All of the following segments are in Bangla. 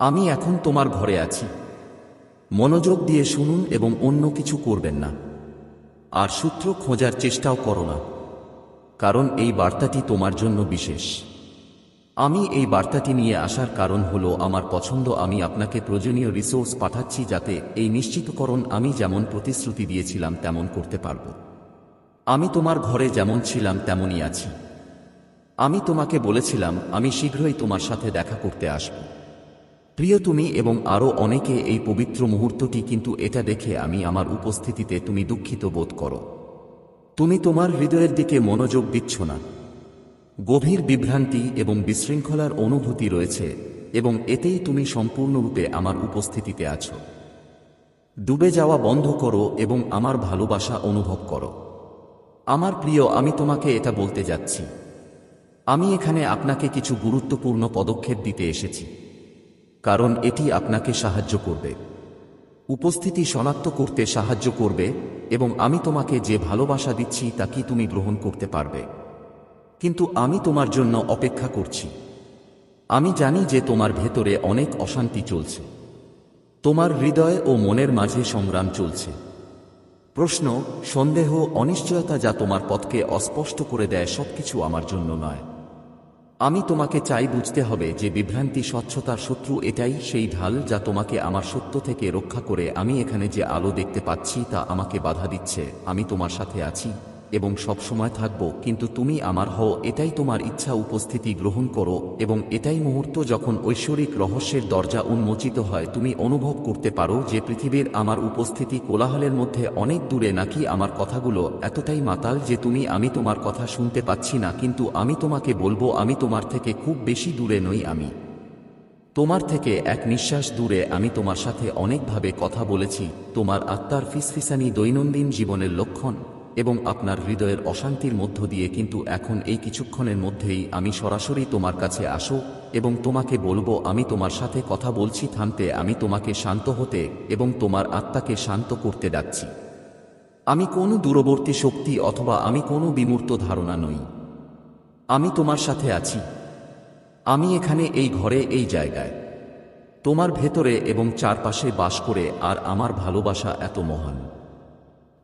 আমি এখন তোমার ঘরে আছি। মনোযোগ দিয়ে শুনুন এবং অন্য কিছু করবেন না। আর সূত্র খোঁজার চেষ্টাও করো না, কারণ এই বার্তাটি তোমার জন্য বিশেষ। আমি এই বার্তাটি নিয়ে আসার কারণ হলো, আমার পছন্দ আমি আপনাকে প্রয়োজনীয় রিসোর্স পাঠাচ্ছি যাতে এই নিশ্চিতকরণ আমি যেমন প্রতিশ্রুতি দিয়েছিলাম তেমন করতে পারব। আমি তোমার ঘরে যেমন ছিলাম তেমনই আছি। আমি তোমাকে বলেছিলাম, আমি শীঘ্রই তোমার সাথে দেখা করতে আসব। প্রিয় তুমি এবং আরও অনেকে এই পবিত্র মুহূর্তটি কিন্তু এটা দেখে আমি আমার উপস্থিতিতে তুমি দুঃখিত বোধ করো। তুমি তোমার হৃদয়ের দিকে মনোযোগ দিচ্ছ না। গভীর বিভ্রান্তি এবং বিশৃঙ্খলার অনুভূতি রয়েছে এবং এতেই তুমি সম্পূর্ণরূপে আমার উপস্থিতিতে আছো। ডুবে যাওয়া বন্ধ করো এবং আমার ভালোবাসা অনুভব করো। আমার প্রিয়, আমি তোমাকে এটা বলতে যাচ্ছি। আমি এখানে আপনাকে কিছু গুরুত্বপূর্ণ পদক্ষেপ দিতে এসেছি। কারণ এটি আপনাকে সাহায্য করবে। উপস্থিতি শনাক্ত করতে সাহায্য করবে এবং আমি তোমাকে যে ভালোবাসা দিচ্ছি তা কি তুমি গ্রহণ করতে পারবে। কিন্তু আমি তোমার জন্য অপেক্ষা করছি। আমি জানি যে তোমার ভেতরে অনেক অশান্তি চলছে। তোমার হৃদয় ও মনের মাঝে সংগ্রাম চলছে। প্রশ্ন, সন্দেহ, অনিশ্চয়তা যা তোমার পথকে অস্পষ্ট করে দেয় সবকিছু আমার জন্য নয়। আমি তোমাকে চাই বুঝতে হবে যে বিভ্রান্তি স্বচ্ছতার শত্রু এটাই সেই ঢাল যা তোমাকে আমার সত্য থেকে রক্ষা করে আমি এখানে যে আলো দেখতে পাচ্ছি তা আমাকে বাধা দিচ্ছে, আমি তোমার সাথে আছি। এবং সব সময় থাকব, কিন্তু তুমি আমার হও, এটাই তোমার ইচ্ছা উপস্থিতি গ্রহণ করো, এবং এটাই মুহূর্ত যখন ঐশ্বরিক রহস্যের দরজা উন্মোচিত হয়, তুমি অনুভব করতে পারো যে পৃথিবীর আমার উপস্থিতি কোলাহলের মধ্যে অনেক দূরে নাকি আমার কথাগুলো এতটাই মাতাল যে তুমি, আমি তোমার কথা শুনতে পাচ্ছি না, কিন্তু আমি তোমাকে বলব, আমি তোমার থেকে খুব বেশি দূরে নই আমি। তোমার থেকে এক নিঃশ্বাস দূরে আমি তোমার সাথে অনেকভাবে কথা বলেছি, তোমার আত্মার ফিসফিসানি দৈনন্দিন জীবনের লক্ষণ। এবং আপনার হৃদয়ের অশান্তির মধ্য দিয়ে কিন্তু এখন এই কিছুক্ষণের মধ্যেই আমি সরাসরি তোমার কাছে আসো এবং তোমাকে বলব, আমি তোমার সাথে কথা বলছি থামতে, আমি তোমাকে শান্ত হতে এবং তোমার আত্মাকে শান্ত করতে ডাকছি। আমি কোনো দূরবর্তী শক্তি অথবা আমি কোনো বিমূর্ত ধারণা নই। আমি তোমার সাথে আছি। আমি এখানে এই ঘরে, এই জায়গায়। তোমার ভেতরে এবং চারপাশে বাস করে, আর আমার ভালোবাসা এত মহান।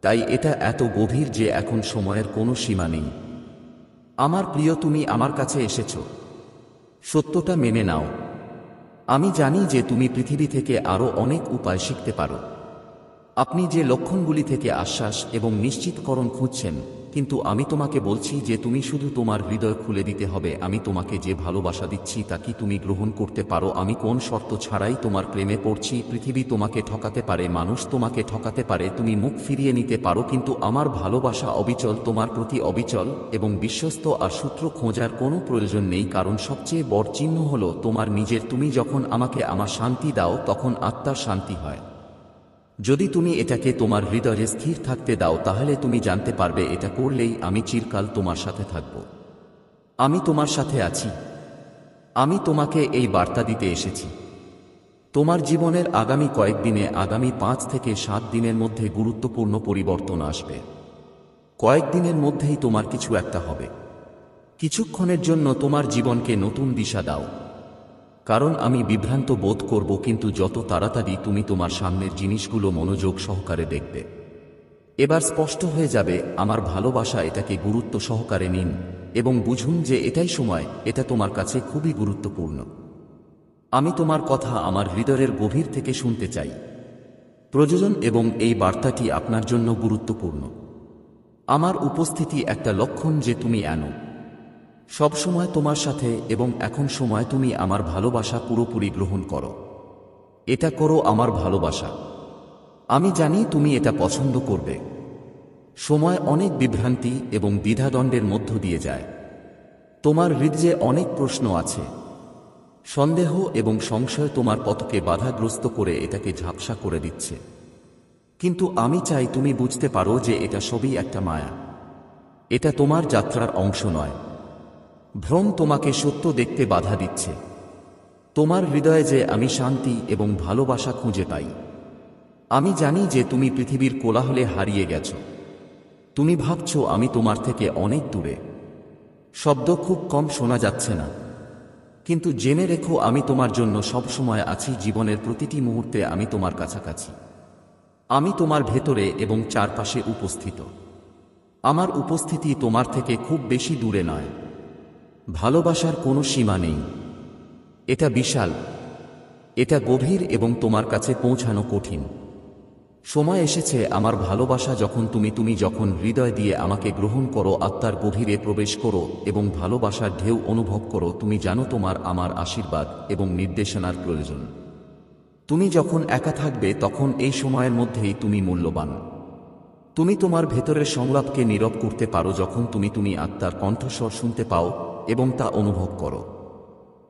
তাই এটা এত গভীর যে এখন সময়ের কোনো সীমা নেই। আমার প্রিয়, তুমি আমার কাছে এসেছ। সত্যটা মেনে নাও। আমি জানি যে তুমি পৃথিবী থেকে আরও অনেক উপায় শিখতে পারো। আপনি যে লক্ষণগুলি থেকে আশ্বাস এবং নিশ্চিতকরণ খুঁজছেন কিন্তু আমি তোমাকে বলছি যে তুমি শুধু তোমার হৃদয় খুলে দিতে হবে, আমি তোমাকে যে ভালোবাসা দিচ্ছি তা কি তুমি গ্রহণ করতে পারো? আমি কোন শর্ত ছাড়াই তোমার প্রেমে পড়ছি, পৃথিবী তোমাকে ঠকাতে পারে, মানুষ তোমাকে ঠকাতে পারে, তুমি মুখ ফিরিয়ে নিতে পারো, কিন্তু আমার ভালোবাসা অবিচল, তোমার প্রতি অবিচল এবং বিশ্বস্ত আর সূত্র খোঁজার কোনো প্রয়োজন নেই, কারণ সবচেয়ে বড় চিহ্ন হল তোমার নিজের, তুমি যখন আমাকে আমার শান্তি দাও, তখন আত্মার শান্তি হয়। যদি তুমি এটাকে তোমার হৃদয়ে স্থির থাকতে দাও, তাহলে তুমি জানতে পারবে এটা করলেই আমি চিরকাল তোমার সাথে থাকব। আমি তোমার সাথে আছি। আমি তোমাকে এই বার্তা দিতে এসেছি। তোমার জীবনের আগামী কয়েকদিনে আগামী পাঁচ থেকে সাত দিনের মধ্যে গুরুত্বপূর্ণ পরিবর্তন আসবে। কয়েকদিনের মধ্যেই তোমার কিছু একটা হবে। কিছুক্ষণের জন্য তোমার জীবনকে নতুন দিশা দাও। কারণ আমি বিভ্রান্ত বোধ করব, কিন্তু যত তাড়াতাড়ি তুমি তোমার সামনের জিনিসগুলো মনোযোগ সহকারে দেখবে। এবার স্পষ্ট হয়ে যাবে, আমার ভালোবাসা এটাকে গুরুত্ব সহকারে নিন এবং বুঝুন যে এটাই সময়, এটা তোমার কাছে খুবই গুরুত্বপূর্ণ। আমি তোমার কথা আমার হৃদয়ের গভীর থেকে শুনতে চাই। প্রযোজন এবং এই বার্তাটি আপনার জন্য গুরুত্বপূর্ণ। আমার উপস্থিতি একটা লক্ষণ যে তুমি আনো সব সময় তোমার সাথে এবং এখন সময় তুমি আমার ভালোবাসা পুরোপুরি গ্রহণ করো। এটা করো আমার ভালোবাসা। আমি জানি তুমি এটা পছন্দ করবে। সময় অনেক বিভ্রান্তি এবং দ্বিধাদণ্ডের মধ্য দিয়ে যায়। তোমার হৃদয়ে অনেক প্রশ্ন আছে। সন্দেহ এবং সংশয় তোমার পথকে বাধাগ্রস্ত করে এটাকে ঝাপসা করে দিচ্ছে। কিন্তু আমি চাই তুমি বুঝতে পারো যে এটা সবই একটা মায়া। এটা তোমার যাত্রার অংশ নয়। ভ্রম তোমাকে সত্য দেখতে বাধা দিচ্ছে। তোমার হৃদয়ে যে আমি শান্তি এবং ভালোবাসা খুঁজে পাই। আমি জানি যে তুমি পৃথিবীর কোলাহলে হারিয়ে গেছ। তুমি ভাবছ আমি তোমার থেকে অনেক দূরে। শব্দ খুব কম শোনা যাচ্ছে না। কিন্তু জেনে রেখো আমি তোমার জন্য সব সময় আছি, জীবনের প্রতিটি মুহূর্তে আমি তোমার কাছাকাছি। আমি তোমার ভেতরে এবং চারপাশে উপস্থিত। আমার উপস্থিতি তোমার থেকে খুব বেশি দূরে নয়। ভালোবাসার কোনো সীমা নেই। এটা বিশাল। এটা গভীর এবং তোমার কাছে পৌঁছানো কঠিন। সময় এসেছে আমার ভালোবাসা যখন তুমি তুমি যখন হৃদয় দিয়ে আমাকে গ্রহণ করো, আত্মার গভীরে প্রবেশ করো এবং ভালোবাসার ঢেউ অনুভব করো, তুমি জানো তোমার আমার আশীর্বাদ এবং নির্দেশনার প্রয়োজন। তুমি যখন একা থাকবে, তখন এই সময়ের মধ্যেই তুমি মূল্যবান। তুমি তোমার ভেতরের সংলাপকে নীরব করতে পারো যখন তুমি তুমি আত্মার কণ্ঠস্বর শুনতে পাও এবং তা অনুভব করো।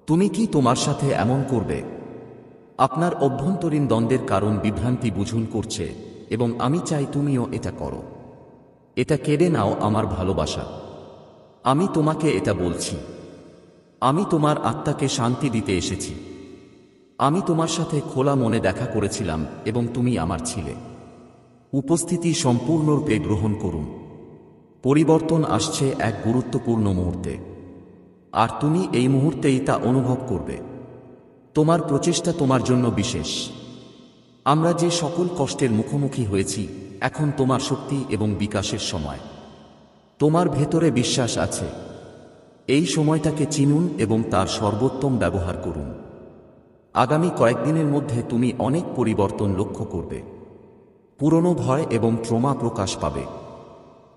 তুমি কি তোমার সাথে এমন করবে? আপনার অভ্যন্তরীণ দ্বন্দ্বের কারণ বিভ্রান্তি বুঝুন করছে, এবং আমি চাই তুমিও এটা করো। এটা কেড়ে নাও আমার ভালোবাসা। আমি তোমাকে এটা বলছি। আমি তোমার আত্মাকে শান্তি দিতে এসেছি। আমি তোমার সাথে খোলা মনে দেখা করেছিলাম, এবং তুমি আমার ছিলে। উপস্থিতি সম্পূর্ণরূপে গ্রহণ করুন। পরিবর্তন আসছে এক গুরুত্বপূর্ণ মুহূর্তে। আর তুমি এই মুহূর্তেই তা অনুভব করবে। তোমার প্রচেষ্টা তোমার জন্য বিশেষ। আমরা যে সকল কষ্টের মুখোমুখি হয়েছি, এখন তোমার শক্তি এবং বিকাশের সময়। তোমার ভেতরে বিশ্বাস আছে। এই সময়টাকে চিনুন এবং তার সর্বোত্তম ব্যবহার করুন। আগামী কয়েকদিনের মধ্যে তুমি অনেক পরিবর্তন লক্ষ্য করবে। পুরনো ভয় এবং ট্রমা প্রকাশ পাবে।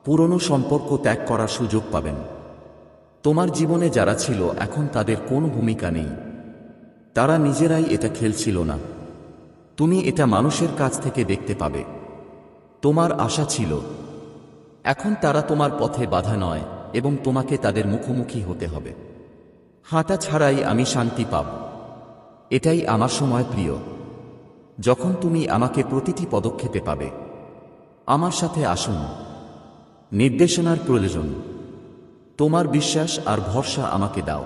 পুরনো সম্পর্ক ত্যাগ করার সুযোগ পাবেন। তোমার জীবনে যারা ছিল, এখন তাদের কোনো ভূমিকা নেই। তারা নিজেরাই এটা খেলছিল না। তুমি এটা মানুষের কাছ থেকে দেখতে পাবে। তোমার আশা ছিল। এখন তারা তোমার পথে বাধা নয় এবং তোমাকে তাদের মুখোমুখি হতে হবে। হাঁটা ছাড়াই আমি শান্তি পাব। এটাই আমার সময় প্রিয়। যখন তুমি আমাকে প্রতিটি পদক্ষেপে পাবে। আমার সাথে আসুন। নির্দেশনার প্রয়োজন। তোমার বিশ্বাস আর ভরসা আমাকে দাও।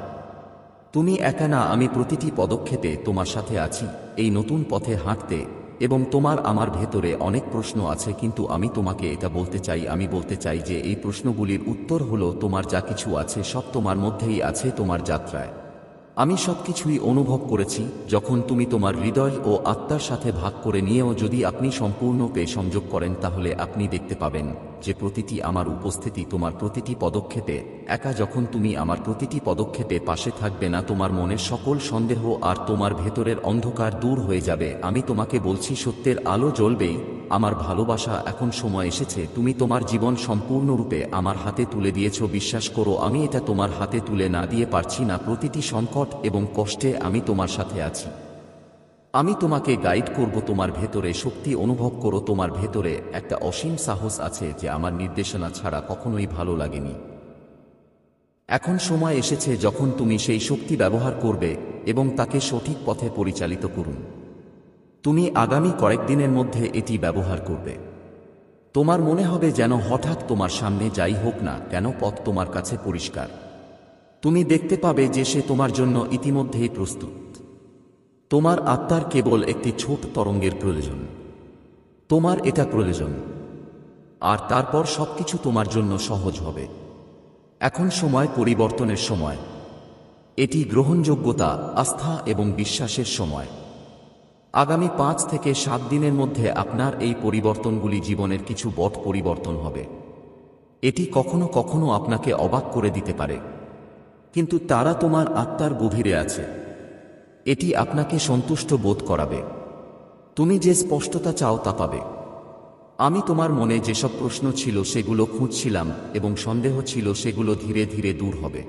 তুমি একা না, আমি প্রতিটি পদক্ষেপে তোমার সাথে আছি, এই নতুন পথে হাঁটতে, এবং তোমার আমার ভেতরে অনেক প্রশ্ন আছে, কিন্তু আমি তোমাকে এটা বলতে চাই, আমি বলতে চাই যে এই প্রশ্নগুলির উত্তর হলো তোমার যা কিছু আছে, সব তোমার মধ্যেই আছে তোমার যাত্রায়। আমি সবকিছুই অনুভব করেছি, যখন তুমি তোমার হৃদয় ও আত্মার সাথে ভাগ করে নিয়েও যদি আপনি সম্পূর্ণরূপে সংযোগ করেন, তাহলে আপনি দেখতে পাবেন যে প্রতিটি আমার উপস্থিতি তোমার প্রতিটি পদক্ষেপে, একা যখন তুমি আমার প্রতিটি পদক্ষেপে পাশে থাকবে না, তোমার মনের সকল সন্দেহ আর তোমার ভেতরের অন্ধকার দূর হয়ে যাবে। আমি তোমাকে বলছি, সত্যের আলো জ্বলবেই। আমার ভালোবাসা এখন সময় এসেছে, তুমি তোমার জীবন সম্পূর্ণরূপে আমার হাতে তুলে দিয়েছ, বিশ্বাস করো, আমি এটা তোমার হাতে তুলে না দিয়ে পারছি না, প্রতিটি সংকট এবং কষ্টে আমি তোমার সাথে আছি। আমি তোমাকে গাইড করব, তোমার ভেতরে শক্তি অনুভব করো, তোমার ভেতরে একটা অসীম সাহস আছে যে আমার নির্দেশনা ছাড়া কখনোই ভালো লাগেনি। এখন সময় এসেছে যখন তুমি সেই শক্তি ব্যবহার করবে এবং তাকে সঠিক পথে পরিচালিত করুন। তুমি আগামী কয়েকদিনের মধ্যে এটি ব্যবহার করবে। তোমার মনে হবে যেন হঠাৎ তোমার সামনে যাই হোক না কেন পথ তোমার কাছে পরিষ্কার। তুমি দেখতে পাবে যে সে তোমার জন্য ইতিমধ্যেই প্রস্তুত। তোমার আত্মার কেবল একটি ছোট তরঙ্গের প্রয়োজন। তোমার এটা প্রয়োজন। আর তারপর সবকিছু তোমার জন্য সহজ হবে। এখন সময় পরিবর্তনের সময়। এটি গ্রহণযোগ্যতা, আস্থা এবং বিশ্বাসের সময়। আগামী পাঁচ থেকে সাত দিনের মধ্যে আপনার এই পরিবর্তনগুলি জীবনের কিছু বট পরিবর্তন হবে। এটি কখনো কখনো আপনাকে অবাক করে দিতে পারে। কিন্তু তারা তোমার আত্মার গভীরে আছে। এটি আপনাকে সন্তুষ্ট বোধ করাবে। তুমি যে স্পষ্টতা চাও তা পাবে। আমি তোমার মনে যেসব প্রশ্ন ছিল সেগুলো খুঁজছিলাম এবং সন্দেহ ছিল সেগুলো ধীরে ধীরে দূর হবে।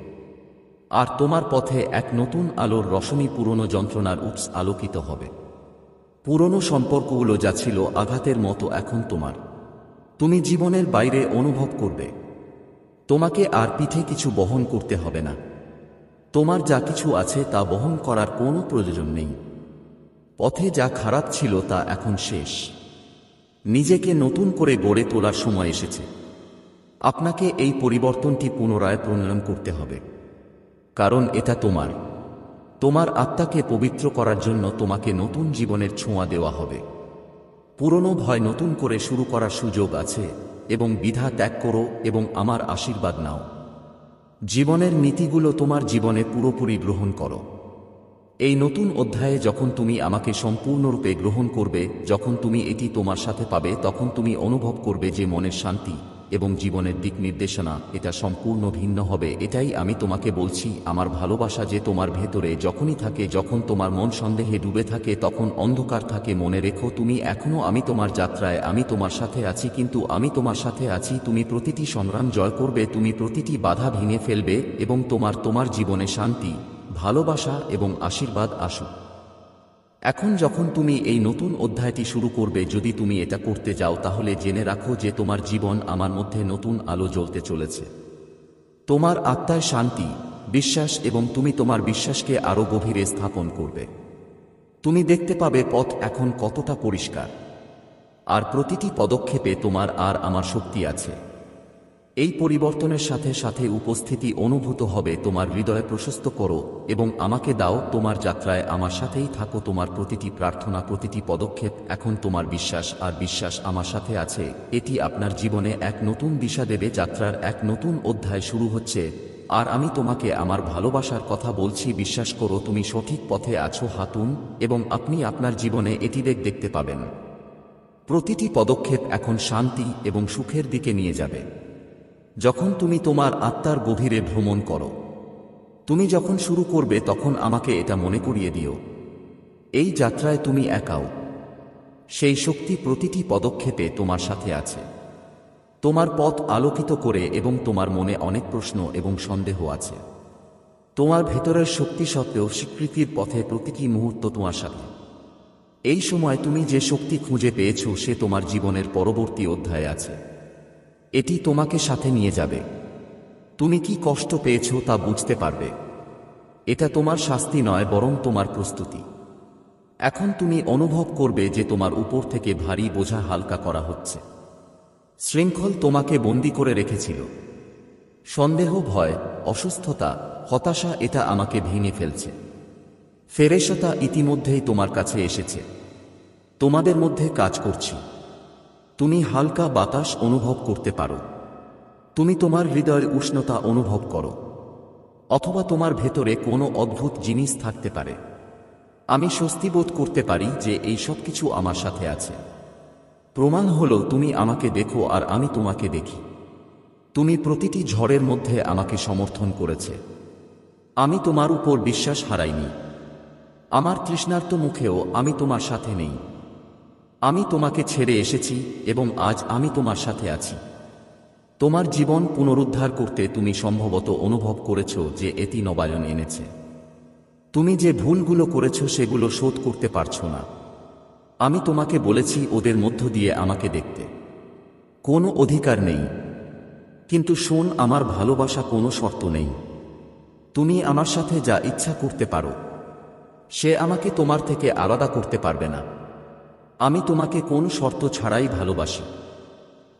আর তোমার পথে এক নতুন আলোর রশনি পুরনো যন্ত্রণার উৎস আলোকিত হবে। পুরনো সম্পর্কগুলো যা ছিল আঘাতের মতো এখন তোমার। তুমি জীবনের বাইরে অনুভব করবে। তোমাকে আর পিঠে কিছু বহন করতে হবে না। তোমার যা কিছু আছে তা বহন করার কোনো প্রয়োজন নেই। পথে যা খারাপ ছিল তা এখন শেষ। নিজেকে নতুন করে গড়ে তোলার সময় এসেছে। আপনাকে এই পরিবর্তনটি পুনরায় প্রণয়ন করতে হবে। কারণ এটা তোমার। তোমার আত্মাকে পবিত্র করার জন্য তোমাকে নতুন জীবনের ছোঁয়া দেওয়া হবে। পুরনো ভয় নতুন করে শুরু করার সুযোগ আছে এবং বিধা ত্যাগ করো এবং আমার আশীর্বাদ নাও। জীবনের নীতিগুলো তোমার জীবনে পুরোপুরি গ্রহণ করো। এই নতুন অধ্যায়ে যখন তুমি আমাকে সম্পূর্ণরূপে গ্রহণ করবে, যখন তুমি এটি তোমার সাথে পাবে, তখন তুমি অনুভব করবে যে মনের শান্তি এবং জীবনের দিক নির্দেশনা, এটা সম্পূর্ণ ভিন্ন হবে। এটাই আমি তোমাকে বলছি, আমার ভালোবাসা যে তোমার ভেতরে যখনই থাকে, যখন তোমার মন সন্দেহে ডুবে থাকে, তখন অন্ধকার থাকে। মনে রেখো, তুমি এখনও আমি তোমার যাত্রায়, আমি তোমার সাথে আছি, কিন্তু আমি তোমার সাথে আছি, তুমি প্রতিটি সংগ্রাম জয় করবে, তুমি প্রতিটি বাধা ভেঙে ফেলবে, এবং তোমার তোমার জীবনে শান্তি, ভালোবাসা এবং আশীর্বাদ আসুক। এখন যখন তুমি এই নতুন অধ্যায়টি শুরু করবে, যদি তুমি এটা করতে যাও, তাহলে জেনে রাখো যে তোমার জীবন আমার মধ্যে নতুন আলো জ্বলতে চলেছে। তোমার আত্মায় শান্তি, বিশ্বাস এবং তুমি তোমার বিশ্বাসকে আরও গভীরে স্থাপন করবে। তুমি দেখতে পাবে পথ এখন কতটা পরিষ্কার। আর প্রতিটি পদক্ষেপে তোমার আর আমার শক্তি আছে। এই পরিবর্তনের সাথে সাথে উপস্থিতি অনুভূত হবে তোমার হৃদয় প্রশস্ত করো এবং আমাকে দাও তোমার যাত্রায় আমার সাথেই থাকো তোমার প্রতিটি প্রার্থনা, প্রতিটি পদক্ষেপ। এখন তোমার বিশ্বাস আর বিশ্বাস আমার সাথে আছে। এটি আপনার জীবনে এক নতুন দিশা দেবে, যাত্রার এক নতুন অধ্যায় শুরু হচ্ছে। আর আমি তোমাকে আমার ভালোবাসার কথা বলছি, বিশ্বাস করো তুমি সঠিক পথে আছো, হাতুন, এবং আপনি আপনার জীবনে এটি দেখ, দেখতে পাবেন। প্রতিটি পদক্ষেপ এখন শান্তি এবং সুখের দিকে নিয়ে যাবে। যখন তুমি তোমার আত্মার গভীরে ভ্রমণ করো। তুমি যখন শুরু করবে, তখন আমাকে এটা মনে করিয়ে দিও। এই যাত্রায় তুমি একাও। সেই শক্তি প্রতিটি পদক্ষেপে তোমার সাথে আছে। তোমার পথ আলোকিত করে এবং তোমার মনে অনেক প্রশ্ন এবং সন্দেহ আছে। তোমার ভেতরের শক্তি সত্ত্বেও স্বীকৃতির পথে প্রতিটি মুহূর্ত তোমার সাথে। এই সময় তুমি যে শক্তি খুঁজে পেয়েছ, সে তোমার জীবনের পরবর্তী অধ্যায়ে আছে। এটি তোমাকে সাথে নিয়ে যাবে। তুমি কি কষ্ট পেয়েছ তা বুঝতে পারবে। এটা তোমার শাস্তি নয়, বরং তোমার প্রস্তুতি। এখন তুমি অনুভব করবে যে তোমার উপর থেকে ভারী বোঝা হালকা করা হচ্ছে। শৃঙ্খল তোমাকে বন্দি করে রেখেছিল। সন্দেহ, ভয়, অসুস্থতা, হতাশা এটা আমাকে ভেঙে ফেলছে। ফেরেশতা ইতিমধ্যেই তোমার কাছে এসেছে। তোমাদের মধ্যে কাজ করছি। তুমি হালকা বাতাস অনুভব করতে পারো। তুমি তোমার হৃদয়ের উষ্ণতা অনুভব করো। অথবা তোমার ভেতরে কোনো অদ্ভুত জিনিস থাকতে পারে। আমি স্বস্তি বোধ করতে পারি যে এই সব কিছু আমার সাথে আছে। প্রমাণ হলো তুমি আমাকে দেখো আর আমি তোমাকে দেখি। তুমি প্রতিটি ঝড়ের মধ্যে আমাকে সমর্থন করেছে। আমি তোমার উপর বিশ্বাস হারাইনি। আমার তৃষ্ণার্ত মুখেও আমি তোমার সাথে নেই। আমি তোমাকে ছেড়ে এসেছি এবং আজ আমি তোমার সাথে আছি। তোমার জীবন পুনরুদ্ধার করতে তুমি সম্ভবত অনুভব করেছ যে এটি নবায়ন এনেছে। তুমি যে ভুলগুলো করেছ সেগুলো শোধ করতে পারছ না। আমি তোমাকে বলেছি ওদের মধ্য দিয়ে আমাকে দেখতে। কোনো অধিকার নেই। কিন্তু শোন, আমার ভালোবাসা কোনো শর্ত নেই। তুমি আমার সাথে যা ইচ্ছা করতে পারো। সে আমাকে তোমার থেকে আলাদা করতে পারবে না। আমি তোমাকে কোন শর্ত ছাড়াই ভালোবাসি।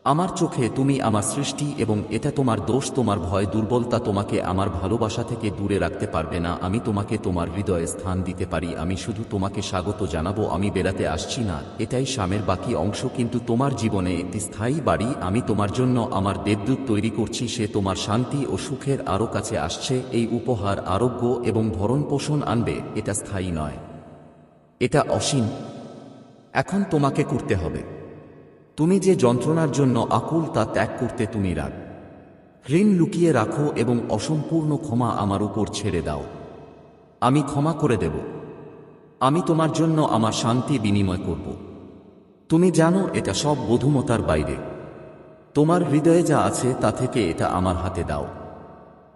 আমার চোখে তুমি আমার সৃষ্টি এবং এটা তোমার দোষ, তোমার ভয়, দুর্বলতা তোমাকে আমার ভালোবাসা থেকে দূরে রাখতে পারবে না। আমি তোমাকে তোমার হৃদয়ে স্থান দিতে পারি। আমি শুধু তোমাকে স্বাগত জানাব। আমি বেড়াতে আসছি না। এটাই স্বামের বাকি অংশ। কিন্তু তোমার জীবনে একটি স্থায়ী বাড়ি। আমি তোমার জন্য আমার দেবদূত তৈরি করছি। সে তোমার শান্তি ও সুখের আরও কাছে আসছে। এই উপহার আরোগ্য এবং ভরণ পোষণ আনবে। এটা স্থায়ী নয়। এটা অসীম। এখন তোমাকে করতে হবে। তুমি যে যন্ত্রণার জন্য আকুল তা ত্যাগ করতে তুমি রাগ। ঋণ লুকিয়ে রাখো এবং অসম্পূর্ণ ক্ষমা আমার উপর ছেড়ে দাও। আমি ক্ষমা করে দেব। আমি তোমার জন্য আমার শান্তি বিনিময় করব। তুমি জানো এটা সব বধুমতার বাইরে। তোমার হৃদয়ে যা আছে তা থেকে এটা আমার হাতে দাও।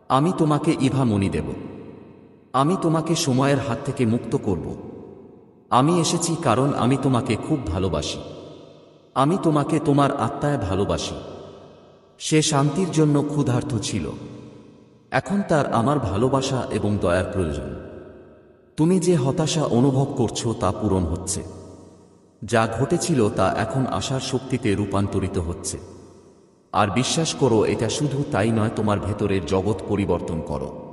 আমি তোমাকে ইভা মনি দেব। আমি তোমাকে সময়ের হাত থেকে মুক্ত করব। আমি এসেছি কারণ আমি তোমাকে খুব ভালোবাসি। আমি তোমাকে তোমার আত্মায় ভালোবাসি। সে শান্তির জন্য ক্ষুধার্ত ছিল। এখন তার আমার ভালোবাসা এবং দয়ার প্রয়োজন। তুমি যে হতাশা অনুভব করছ তা পূরণ হচ্ছে। যা ঘটেছিল তা এখন আশার শক্তিতে রূপান্তরিত হচ্ছে। আর বিশ্বাস করো, এটা শুধু তাই নয়, তোমার ভেতরের জগৎ পরিবর্তন করো।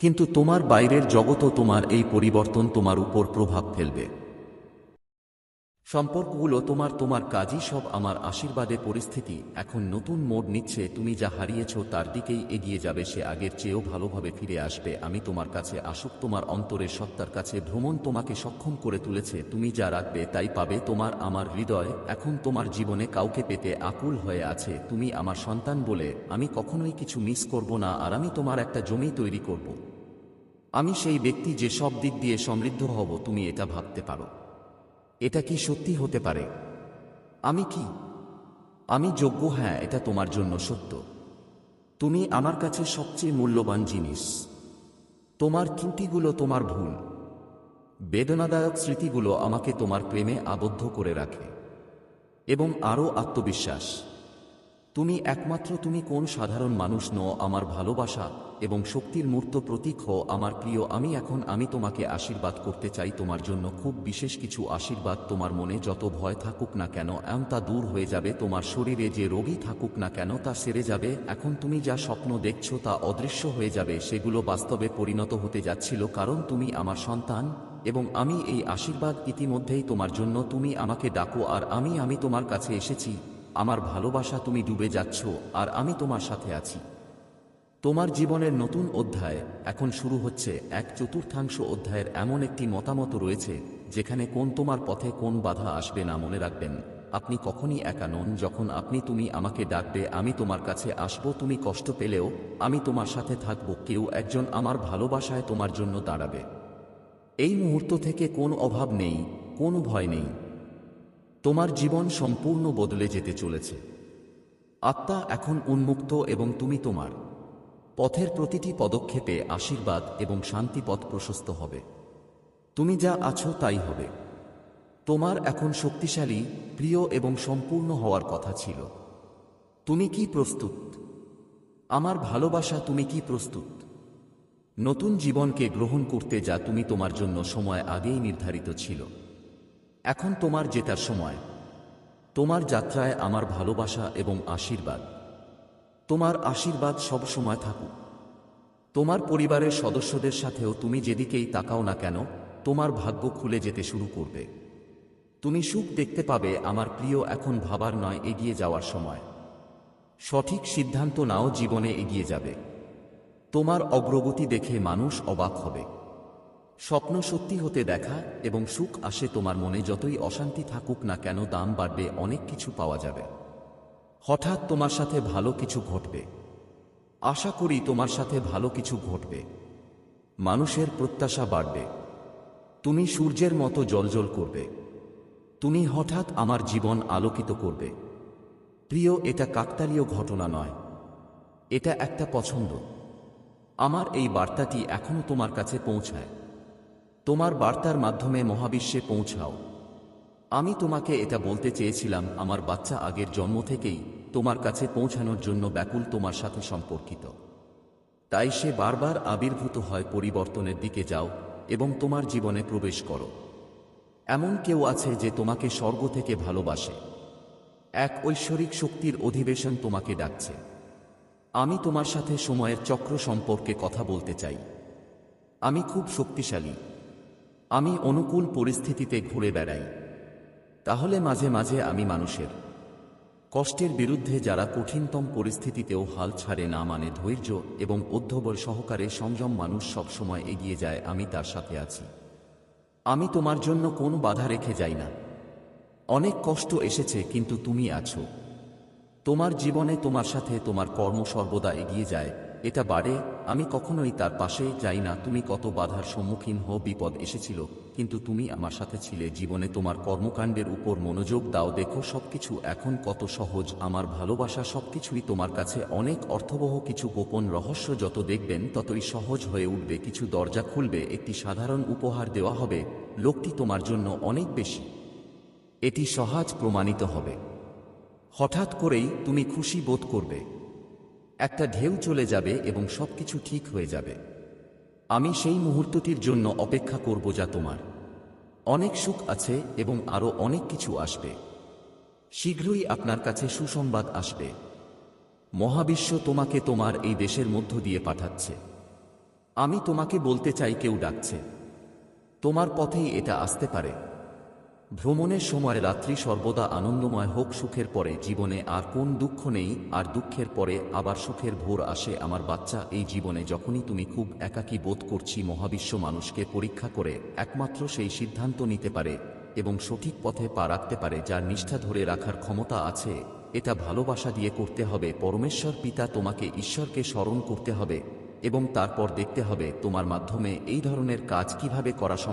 কিন্তু তোমার বাইরের জগতও তোমার এই পরিবর্তন তোমার উপর প্রভাব ফেলবে। সম্পর্কগুলো তোমার তোমার কাজই সব আমার আশীর্বাদে পরিস্থিতি। এখন নতুন মোড় নিচ্ছে, তুমি যা হারিয়েছ তার দিকেই এগিয়ে যাবে, সে আগের চেয়েও ভালোভাবে ফিরে আসবে। আমি তোমার কাছে আসুক, তোমার অন্তরের সত্তার কাছে ভ্রমণ তোমাকে সক্ষম করে তুলেছে। তুমি যা রাখবে তাই পাবে তোমার আমার হৃদয়। এখন তোমার জীবনে কাউকে পেতে আকুল হয়ে আছে। তুমি আমার সন্তান বলে আমি কখনোই কিছু মিস করব না, আর আমি তোমার একটা জমি তৈরি করব। আমি সেই ব্যক্তি যে সব দিক দিয়ে সমৃদ্ধ হব, তুমি এটা ভাবতে পারো। এটা কি সত্যি হতে পারে? আমি কি? আমি যোগ্য হ্যাঁ এটা তোমার জন্য সত্য। তুমি আমার কাছে সবচেয়ে মূল্যবান জিনিস। তোমার ত্রুটিগুলো তোমার ভুল। বেদনাদায়ক স্মৃতিগুলো আমাকে তোমার প্রেমে আবদ্ধ করে রাখে। এবং আরও আত্মবিশ্বাস। তুমি একমাত্র তুমি কোন সাধারণ মানুষ নও, আমার ভালোবাসা এবং শক্তির মূর্ত প্রতীক হও, আমার প্রিয়, আমি এখন আমি তোমাকে আশীর্বাদ করতে চাই, তোমার জন্য খুব বিশেষ কিছু আশীর্বাদ, তোমার মনে যত ভয় থাকুক না কেন এমন তা দূর হয়ে যাবে, তোমার শরীরে যে রোগী থাকুক না কেন, তা সেরে যাবে, এখন তুমি যা স্বপ্ন দেখছ তা অদৃশ্য হয়ে যাবে, সেগুলো বাস্তবে পরিণত হতে যাচ্ছিল, কারণ তুমি আমার সন্তান এবং আমি এই আশীর্বাদ ইতিমধ্যেই তোমার জন্য, তুমি আমাকে ডাকো, আর আমি আমি তোমার কাছে এসেছি। আমার ভালোবাসা তুমি ডুবে যাচ্ছ, আর আমি তোমার সাথে আছি। তোমার জীবনের নতুন অধ্যায় এখন শুরু হচ্ছে, এক চতুর্থাংশ অধ্যায়ের এমন একটি মতামত রয়েছে, যেখানে কোন তোমার পথে কোন বাধা আসবে না মনে রাখবেন। আপনি কখনই একা নন, যখন আপনি তুমি আমাকে ডাকবে, আমি তোমার কাছে আসব, তুমি কষ্ট পেলেও আমি তোমার সাথে থাকব, কেউ একজন আমার ভালোবাসায় তোমার জন্য দাঁড়াবে। এই মুহূর্ত থেকে কোন অভাব নেই, কোনো ভয় নেই। তোমার জীবন সম্পূর্ণ বদলে যেতে চলেছে। আত্মা এখন উন্মুক্ত এবং তুমি তোমার। পথের প্রতিটি পদক্ষেপে আশীর্বাদ এবং শান্তি পথ প্রশস্ত হবে। তুমি যা আছো তাই হবে। তোমার এখন শক্তিশালী, প্রিয় এবং সম্পূর্ণ হওয়ার কথা ছিল। তুমি কি প্রস্তুত? আমার ভালোবাসা তুমি কি প্রস্তুত? নতুন জীবনকে গ্রহণ করতে যা তুমি তোমার জন্য সময় আগেই নির্ধারিত ছিল। এখন তোমার জেতার সময়। তোমার যাত্রায় আমার ভালোবাসা এবং আশীর্বাদ। তোমার আশীর্বাদ সব সময় থাকুক। তোমার পরিবারের সদস্যদের সাথেও তুমি যেদিকেই তাকাও না কেন, তোমার ভাগ্য খুলে যেতে শুরু করবে। তুমি সুখ দেখতে পাবে আমার প্রিয় এখন ভাবার নয় এগিয়ে যাওয়ার সময়। সঠিক সিদ্ধান্ত নাও জীবনে এগিয়ে যাবে। তোমার অগ্রগতি দেখে মানুষ অবাক হবে। স্বপ্ন সত্যি হতে দেখা এবং সুখ আসে তোমার মনে যতই অশান্তি থাকুক না কেন দাম বাড়বে, অনেক কিছু পাওয়া যাবে। হঠাৎ তোমার সাথে ভালো কিছু ঘটবে। আশা করি তোমার সাথে ভালো কিছু ঘটবে। মানুষের প্রত্যাশা বাড়বে। তুমি সূর্যের মতো জলজল করবে। তুমি হঠাৎ আমার জীবন আলোকিত করবে। প্রিয়, এটা কাকতালীয় ঘটনা নয়। এটা একটা পছন্দ। আমার এই বার্তাটি এখনও তোমার কাছে পৌঁছায়। তোমার বার্তার মাধ্যমে মহাবিশ্বে পৌঁছাও। আমি তোমাকে এটা বলতে চেয়েছিলাম, আমার বাচ্চা আগের জন্ম থেকেই তোমার কাছে পৌঁছানোর জন্য ব্যাকুল তোমার সাথে সম্পর্কিত। তাই সে বারবার আবির্ভূত হয় পরিবর্তনের দিকে যাও এবং তোমার জীবনে প্রবেশ করো। এমন কেউ আছে যে তোমাকে স্বর্গ থেকে ভালোবাসে। এক ঐশ্বরিক শক্তির অধিবেশন তোমাকে ডাকছে। আমি তোমার সাথে সময়ের চক্র সম্পর্কে কথা বলতে চাই। আমি খুব শক্তিশালী। আমি অনুকূল পরিস্থিতিতে ঘুরে বেড়াই। তাহলে মাঝে মাঝে আমি মানুষের কষ্টের বিরুদ্ধে যারা কঠিনতম পরিস্থিতিতেও হাল ছাড়ে না মানে ধৈর্য এবং অধ্যবল সহকারে সংযম মানুষ সবসময় এগিয়ে যায়, আমি তার সাথে আছি। আমি তোমার জন্য কোনো বাধা রেখে যাই না। অনেক কষ্ট এসেছে, কিন্তু তুমি আছো। তোমার জীবনে তোমার সাথে তোমার কর্ম সর্বদা এগিয়ে যায় এটা বাড়ে, আমি কখনোই তার পাশে যাই না। তুমি কত বাধার সম্মুখীন হো, বিপদ এসেছিল, কিন্তু তুমি আমার সাথে ছিলে। জীবনে তোমার কর্মকাণ্ডের উপর মনোযোগ দাও। দেখো সবকিছু এখন কত সহজ। আমার ভালোবাসা সবকিছুই তোমার কাছে অনেক অর্থবহ। কিছু গোপন রহস্য যত দেখবেন, ততই সহজ হয়ে উঠবে। কিছু দরজা খুলবে, একটি সাধারণ উপহার দেওয়া হবে। লোকটি তোমার জন্য অনেক বেশি। এটি সহজ প্রমাণিত হবে। হঠাৎ করেই তুমি খুশি বোধ করবে। একটা ঢেউ চলে যাবে এবং সবকিছু ঠিক হয়ে যাবে। আমি সেই মুহূর্তটির জন্য অপেক্ষা করব যা তোমার। অনেক সুখ আছে এবং আরও অনেক কিছু আসবে। শীঘ্রই আপনার কাছে সুসংবাদ আসবে। মহাবিশ্ব তোমাকে তোমার এই দেশের মধ্য দিয়ে পাঠাচ্ছে। আমি তোমাকে বলতে চাই কেউ ডাকছে। তোমার পথেই এটা আসতে পারে। ভ্রমণের সময় রাত্রি সর্বদা আনন্দময় হোক, সুখের পরে জীবনে আর কোন দুঃখ নেই, আর দুঃখের পরে আবার সুখের ভোর আসে। আমার বাচ্চা, এই জীবনে যখনই তুমি খুব একাকী বোধ করছি, মহাবিশ্ব মানুষকে পরীক্ষা করে একমাত্র সেই সিদ্ধান্ত নিতে পারে এবং সঠিক পথে পা রাখতে পারে, যার নিষ্ঠা ধরে রাখার ক্ষমতা আছে। এটা ভালোবাসা দিয়ে করতে হবে। পরমেশ্বর পিতা তোমাকে ঈশ্বরকে স্মরণ করতে হবে এবং তারপর দেখতে হবে তোমার মাধ্যমে এই ধরনের কাজ কীভাবে করা সম্ভব।